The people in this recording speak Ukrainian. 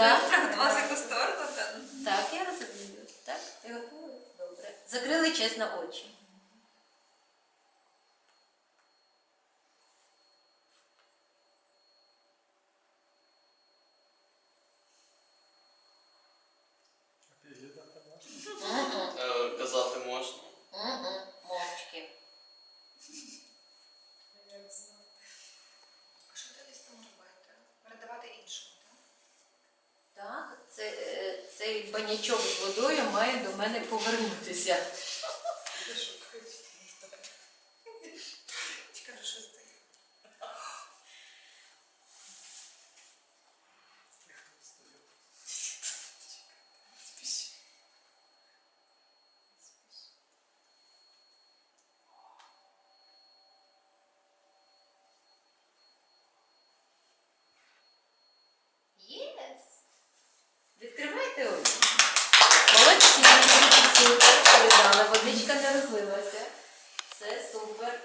Так, два за косторку. Так, я розумію. Так. Е, добре. Закрили чесно очі. Цей банячок з водою має до мене повернутися. Ти що кажеш? Ти кажеш, Єс! Супер, передала, водичка не розлилася. Все супер.